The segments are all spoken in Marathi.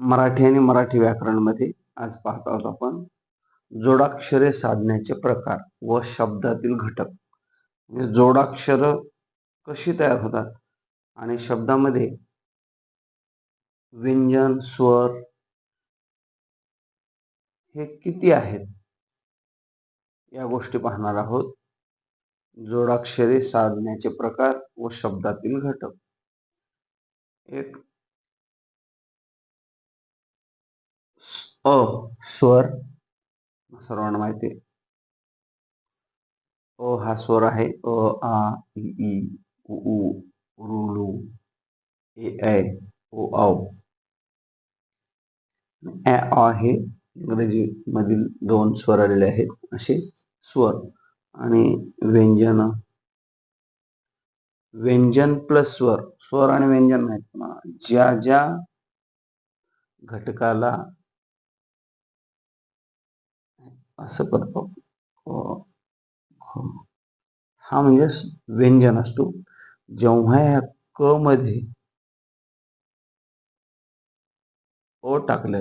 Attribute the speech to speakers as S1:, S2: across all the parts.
S1: मराठी आणि मराठी व्याकरणमध्ये आज पाहत आहोत आपण जोडाक्षरे साधण्याचे प्रकार व शब्दातील घटक. म्हणजे जोडाक्षर कशी तयार होतात आणि शब्दामध्ये व्यंजन स्वर हे किती आहेत या गोष्टी पाहणार आहोत. जोडाक्षरे साधण्याचे प्रकार व शब्दातील घटक. एक अ स्वर. सर्वांना माहिती आहे. अ हा स्वर आहे. अ आ इ ई उ रु रू ए ऐ ओ औ. ए आ हे इंग्रजी मधील दोन स्वर आलेले आहेत. असे स्वर. आणि व्यंजन. व्यंजन प्लस स्वर. स्वर आणि व्यंजन माहीत ज्या ज्या घटकाला हा म्हणजे व्यंजन असतो जेव्हा क मध्ये अ टाकला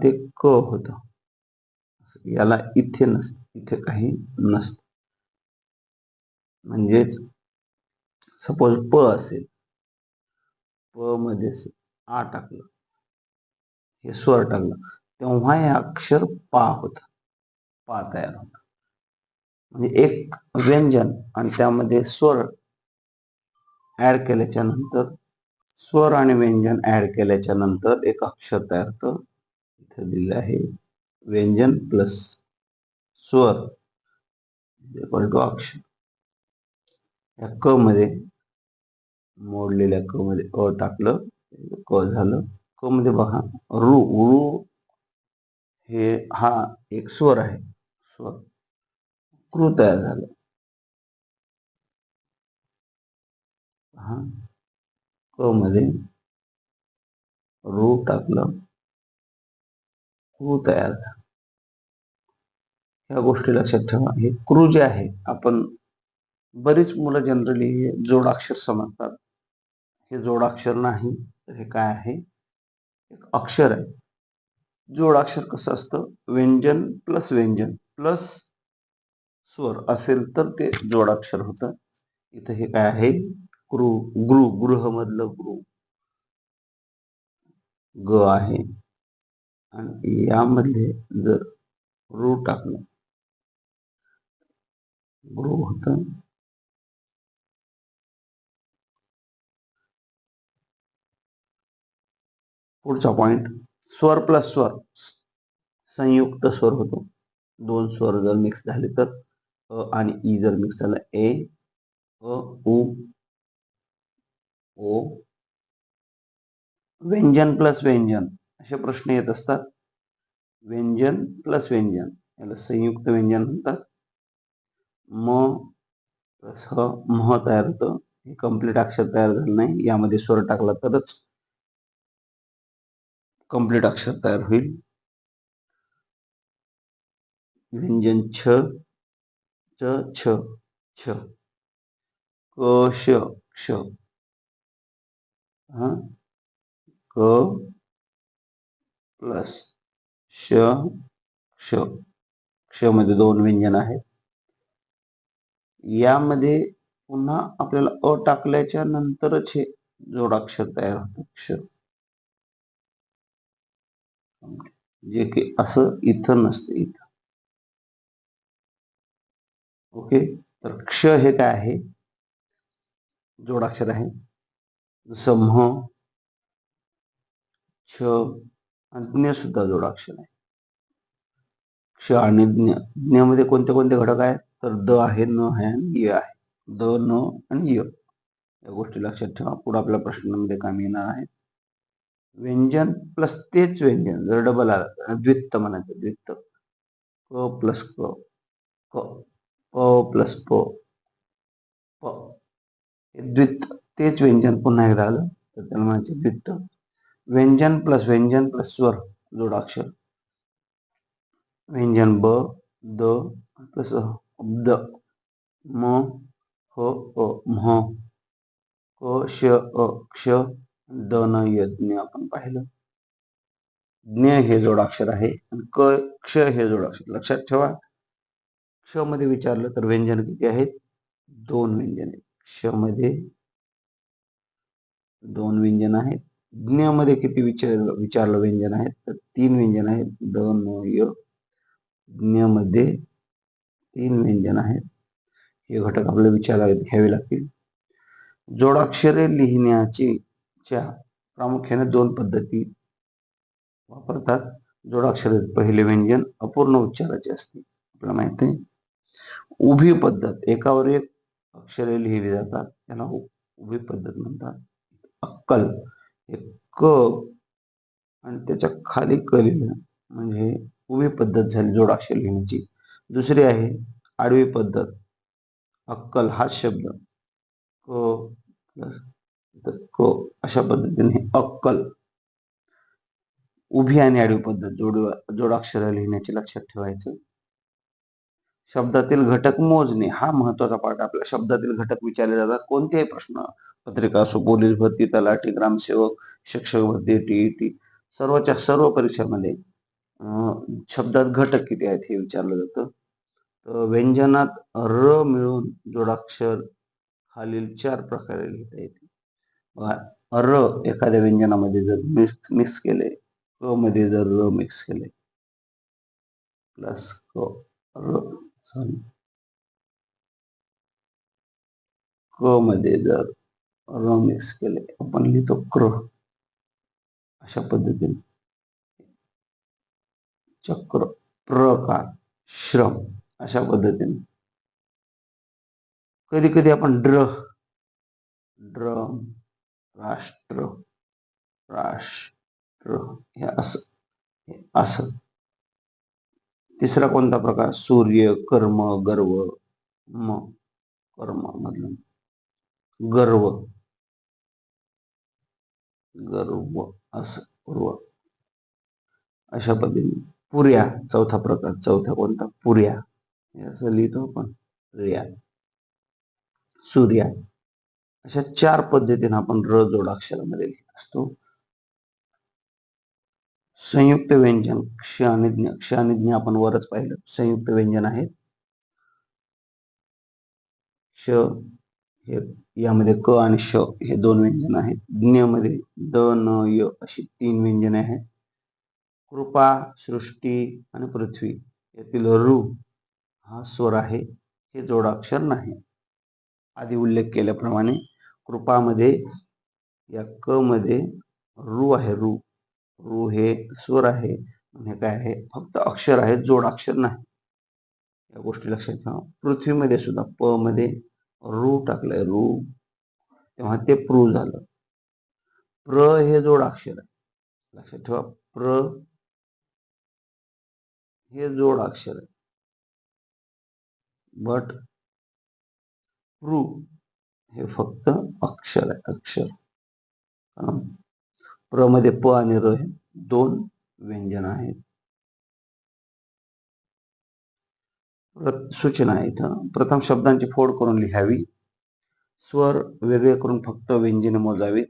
S1: ते क होत। याला इथे इथे सपोज़ प असेल, प मध्ये आ टाकलं स्वर टाकलं तेव्हा हे अक्षर पा होत. पा तयार होत. म्हणजे एक व्यंजन आणि त्यामध्ये स्वर ऍड केल्याच्यानंतर स्वर आणि व्यंजन ऍड केल्याच्यानंतर एक अक्षर तयार होतं. इथे दिलं आहे व्यंजन प्लस स्वर इक्वल टू अक्षर. या क मध्ये मोडलेल्या क मध्ये अ टाकलं क झालं. क मध्ये बघा रु रू हे हा एक स्वर आहे. स्वर. कृ तयार झालं. हा. क मध्ये रू टाकलं. क्रू तयार झालं. ह्या गोष्टी लक्षात ठेवा. हे क्रू जे आहे आपण बरीच मुलं जनरली हे जोडाक्षर समजतात. हे जोडाक्षर नाही तर हे काय आहे? एक अक्षर आहे. जोडाक्षर कसं असतं? व्यंजन प्लस व्यंजन प्लस स्वर असेल तर ते जोडाक्षर होतं. इथं हे काय आहे? गृ गृह गृहमधलं गृह ग आहे. आणि यामध्ये जर रू टाकलं. गृह होत. पुढचा पॉइंट स्वर प्लस स्वर. संयुक्त स्वर होतो. दोन स्वर जर मिक्स झाले तर अ आणि ई जर मिक्स झालं ए अ उ ओ व्यंजन प्लस व्यंजन. असे प्रश्न येत असतात. व्यंजन प्लस व्यंजन. याला संयुक्त व्यंजन म्हणतात. म प्लस ह मह तयार होतं. हे कंप्लीट अक्षर तयार झालं नाही. यामध्ये स्वर टाकला तरच कंप्लीट अक्षर तयार होईल. व्यंजन छ च छ छ. क श क्ष. क प्लस श क्ष. क्षमध्ये दोन व्यंजन आहेत. यामध्ये पुन्हा आपल्याला अ टाकल्याच्या नंतरच हे जोडाक्षर तयार होतं. क्ष. जे की असं इथं नसतं ओके? तर क्ष हे काय आहे? जोडाक्षर आहे. जसं म्ह, क्ष आणि सुद्धा जोडाक्षर आहे. क्ष आणि ज्ञ, ज्ञामध्ये कोणते कोणते घटक आहेत? तर द आहे, न आहे आणि य आहे. द, न आणि य. या गोष्टी लक्षात ठेवा. पुढे आपल्या प्रश्नामध्ये कामी येणार आहे. व्यंजन प्लस तेच व्यंजन जर डबल आलं द्वित्त म्हणायचं द्वित्त क प्लस क क प प्लस प प. द्वित्त तेच व्यंजन पुन्हा एकदा आलं तर त्याला म्हणायचे द्वित्त व्यंजन प्लस व्यंजन प्लस स्वर जोडाक्षर व्यंजन ब द प्लस द म ह अ म्ह क श अ क्ष द न यज्ञ आपण पाहिलं. ज्ञ हे जोडाक्षर आहे आणि क क्ष हे जोडाक्षर. लक्षात ठेवा. क्षमध्ये विचारलं तर व्यंजन किती आहेत? दोन व्यंजन आहेत. क्षमध्ये दोन व्यंजन आहेत. ज्ञमध्ये किती विचार विचारलं व्यंजन आहेत? तर तीन व्यंजन आहेत. दोन य. ज्ञमध्ये तीन व्यंजन आहेत. हे घटक आपल्याला विचारावे घ्यावे लागतील. जोडाक्षरे लिहिण्याची च्या प्रामुख्याने दोन पद्धती वापरतात. जोडाक्षर पहिले व्यंजन अपूर्ण उच्चाराचे असते. आपल्याला माहीत आहे. उभी पद्धत एकावर एक अक्षरे लिहिली जातात. त्याला उभी पद्धत म्हणतात. अक्कल हे क आणि त्याच्याखाली क लिहिलं म्हणजे उभी पद्धत झाली जोडाक्षर लिहिण्याची. दुसरी आहे आडवी पद्धत. अक्कल हा शब्द. क क अशा पद्धतीने अक्कल उभी आणि आडवी पद्धत जोड जोडाक्षर लिहिण्याचे लक्षात ठेवायचं. शब्दातील घटक मोजणे हा महत्त्वाचा पाठ आपल्या शब्दातील घटक विचारले जातात. कोणतेही प्रश्न पत्रिका असो पोलीस भरती तलाठी ग्रामसेवक शिक्षक भरती टीईटी सर्वच्या सर्व परीक्षांमध्ये शब्दात घटक किती आहेत हे विचारलं जातं. तर व्यंजनात र मिळून जोडाक्षर खालील चार प्रकारे लिहिता येते. र एखाद्या व्यंजनामध्ये जर मिक्स मिक्स केले क मध्ये जर र मिक्स केले प्लस क र सॉरी क मध्ये जर र मिक्स केले आपण लिहितो क्र. अशा पद्धतीने. चक्र प्रकार श्रम अशा पद्धतीने. कधी कधी आपण ड्र ड्रम राष्ट्र राष्ट्र हे असं असं. तिसरा कोणता प्रकार? सूर्य कर्म गर्व म कर्म मधलं. गर्व. गर्व असं पूर्व. अशा पद्धतीने. पुऱ्या चौथा प्रकार. चौथा कोणता? पुऱ्या. असं लिहितो आपण. रिया. सूर्या. अशा चार पद्धतीने आपण र जोडाक्षरामध्ये लिहित असतो. संयुक्त व्यंजन क्ष आणि क्ष आणि आपण वरच पाहिलं संयुक्त व्यंजन आहेत. क्ष हे यामध्ये क आणि श हे दोन व्यंजन आहेत. ज्ञमध्ये द न य अशी तीन व्यंजने आहेत. कृपा सृष्टी आणि पृथ्वी यातील रु हा स्वर आहे. हे जोडाक्षर नाही. आधी उल्लेख केल्याप्रमाणे कृपामध्ये या क मध्ये रू आहे रू. रू हे स्वर आहे हे काय आहे? फक्त अक्षर आहे जोडाक्षर नाही. या गोष्टी लक्षात ठेवा. पृथ्वीमध्ये सुद्धा प मध्ये रू टाकलंय रू. तेव्हा ते प्रू झालं. प्र हे जोडाक्षर आहे. लक्षात ठेवा प्र हे जोड अक्षर आहे. बट प्रू हे फक्त अक्षर आहे अक्षर. प्रमध्ये प आणि र हे दोन व्यंजन आहेत. सूचना आहे इथं. प्रथम शब्दांची फोड करून लिहावी. स्वर वेगळे करून फक्त व्यंजने मोजावीत.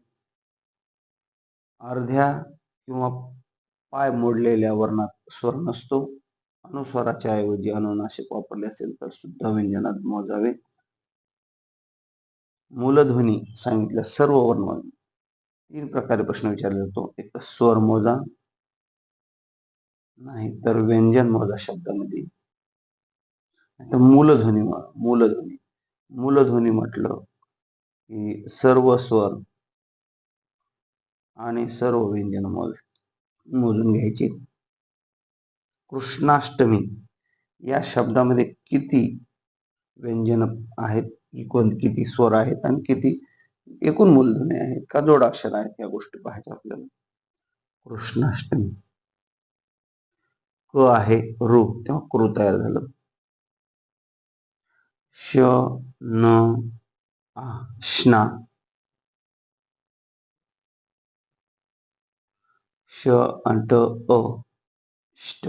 S1: अर्ध्या किंवा पाय मोडलेल्या वर्णात स्वर नसतो. अनुस्वराच्या ऐवजी अनुनाशिक वापरले असेल तर सुद्धा व्यंजनात मोजावे. मूलध्वनी सांगितल्या सर्व वर्ण तीन प्रकारे प्रश्न विचारला जातो. एक स्वर मोजा नाही तर व्यंजन मोजा शब्दामध्ये. तर मूलध्वनी मूलध्वनी. मूलध्वनी म्हटलं की सर्व स्वर आणि सर्व व्यंजन मोज मोजून घ्यायची. कृष्णाष्टमी या शब्दामध्ये किती व्यंजन आहेत? कोण किती स्वर आहेत आणि किती एकूण मूलधने आहेत? का जोडाक्षर आहेत या गोष्टी पाहायच्या आपल्याला? कृष्णाष्टमी. क आहे रु तेव्हा कृ तयार झालं. श न श्ना. श अंट अ ष्ट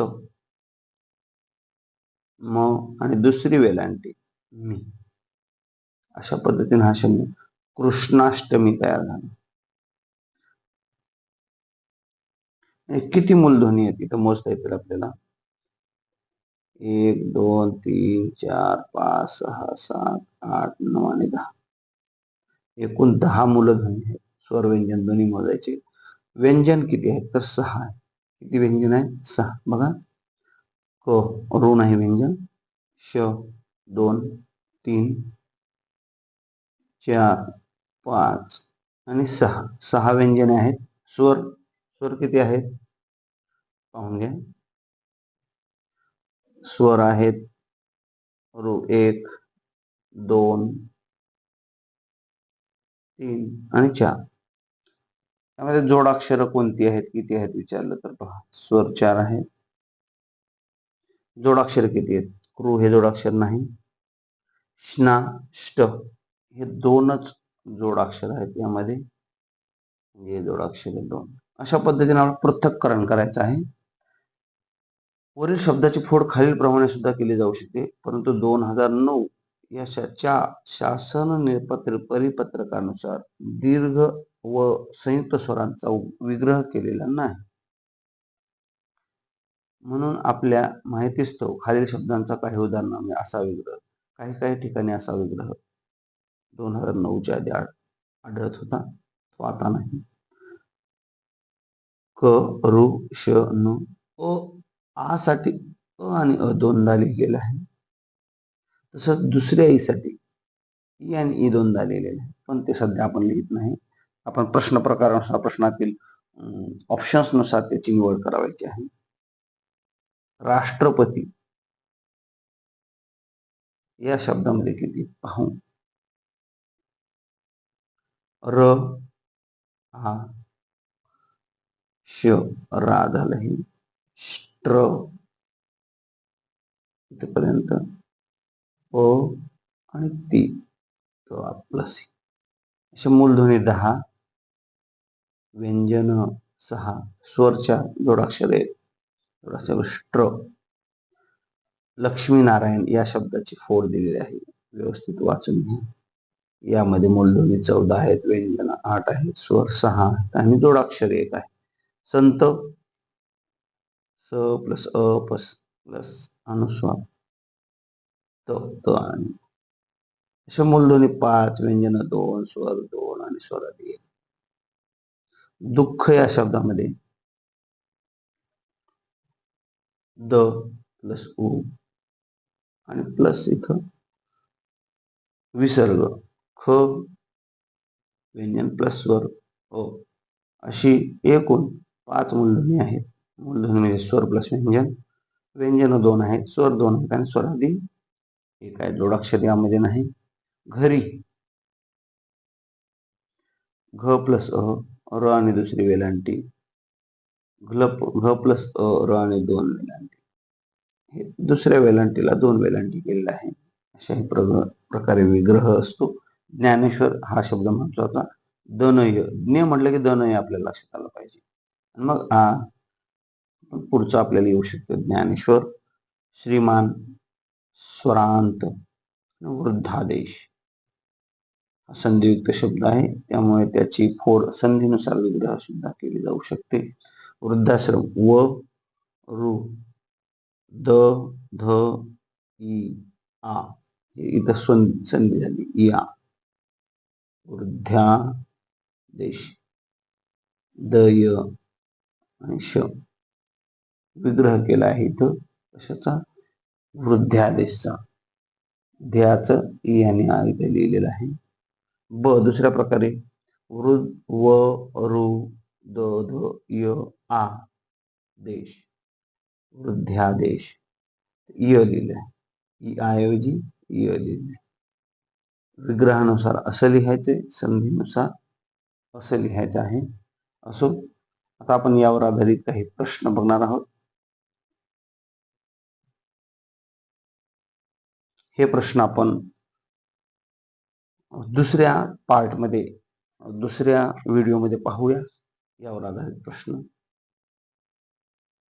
S1: म आणि दुसरी वेलांटी मी. अशा पद्धतीने हा शब्द कृष्णाष्टमी तयार झाला. किती मूलध्वनी आहेत इथं मोजता येतील आपल्याला? एक दोन तीन चार पाच सहा सात आठ नऊ आणि दहा. एकूण दहा मूलध्वनी आहेत. स्वर व्यंजन ध्वनी मोजायचे. व्यंजन किती आहेत? तर सहा आहे किती व्यंजन आहेत? सहा. बघा. क ऋण आहे व्यंजन. श दोन तीन चार पाच आणि सहा. सहा व्यंजने आहेत. स्वर स्वर किती आहेत पाहून घ्या. स्वर आहेत. रो एक दोन तीन आणि चार. त्यामध्ये जोडाक्षर कोणती आहेत? किती आहेत? विचारलं तर पहा. स्वर चार आहेत जोडाक्षर किती आहेत? क्रू हे जोडाक्षर नाही. श्ना ष्ट. हे दोनच जोडाक्षर आहेत. यामध्ये म्हणजे जोडाक्षर दोन. अशा पद्धतीने आपण पृथक्करण करायचं आहे. वरील शब्दाची फोड खालील प्रमाणे सुद्धा केली जाऊ शकते. परंतु दोन हजार नऊ याच्या शासन निपत्र परिपत्रकानुसार दीर्घ व संयुक्त स्वरांचा विग्रह केलेला नाही. म्हणून आपल्या माहितीस्तव खालील शब्दांचा काही उदाहरण असा विग्रह काही काही ठिकाणी असा विग्रह दोन हजार नऊच्या आधी आढळत होता. तो आता नाही. क रु श न अ आ साठी अ आणि अ दोनदा लिहिलेला आहे. तसंच दुसऱ्या ईसाठी ई आणि ई दोनदा लिहिलेले आहे. पण ते सध्या आपण लिहित नाही. आपण प्रश्न प्रकारानुसार प्रश्नातील ऑप्शन्सनुसार त्याची निवड करावायची आहे. राष्ट्रपती या शब्दामध्ये किती? पाहू. र हा. श रा झालं हे. स्ट्र इथपर्यंत. ओ आणि ती. तो प्लस असे मूलध्वनी दहा. व्यंजन सहा. स्वरच्या जोडाक्षरे जोडाक्षर स्ट्र लक्ष्मीनारायण या शब्दाची फोड दिलेली आहे. व्यवस्थित वाचून घ्या. यामध्ये मूलध्वनी चौदा आहेत व्यंजन आठ आहेत स्वर सहा आहेत आणि जोडाक्षर एक आहे. संत स प्लस अ प्लस प्लस अनुस्वार त आणि अशा मूलध्वनी पाच व्यंजन दोन स्वर दोन आणि स्वर एक. दुःख या शब्दामध्ये द प्लस उ आणि प्लस इथं विसर्ग. ख व्यंजन प्लस स्वर अ अशी एकूण पाच मूलध्वनी आहेत. मूलध्वनी म्हणजे स्वर प्लस व्यंजन. व्यंजन दोन आहेत. स्वर दोन आहेत आणि स्वरादी एक आहे. जोडाक्षर यामध्ये नाही. घरी. घ प्लस अ र आणि दुसरी वेलांटी. घ घ प्लस अ र आणि दोन वेलांटी. हे दुसऱ्या वेलांटीला दोन वेलांटी केलेलं आहे अशा प्रकारे विग्रह असतो. ज्ञानेश्वर हा शब्द म्हणतो आता दनय ज्ञ म्हटलं की दनय आपल्याला लक्षात आलं पाहिजे. मग आ पुढचं आपल्याला येऊ शकतं. ज्ञानेश्वर श्रीमान स्वरांत वृद्धादेश. हा संधियुक्त शब्द आहे. त्यामुळे त्याची फोड संधीनुसार विग्रह सुद्धा केली जाऊ शकते. वृद्धाश्रम व रु द ध ई आ. इथं संधी झाली. या वृद्ध्या देश दय आणि श. विग्रह केला आहे इथं कशाचा वृद्ध्यादेशचा ध्याचं ई आणि आ इथे लिहिलेलं आहे. ब दुसऱ्या प्रकारे वृद्ध व रु द ध य आ देश. वृद्ध्यादेश य लिहिलंय. ई ऐवजी य आहे विग्रहानुसार असं लिहायचे संधीनुसार असं लिहायचं आहे. असो आता आपण यावर आधारित काही प्रश्न बघणार आहोत. हे प्रश्न आपण दुसऱ्या पार्टमध्ये दुसऱ्या व्हिडिओमध्ये पाहूया. यावर आधारित प्रश्न.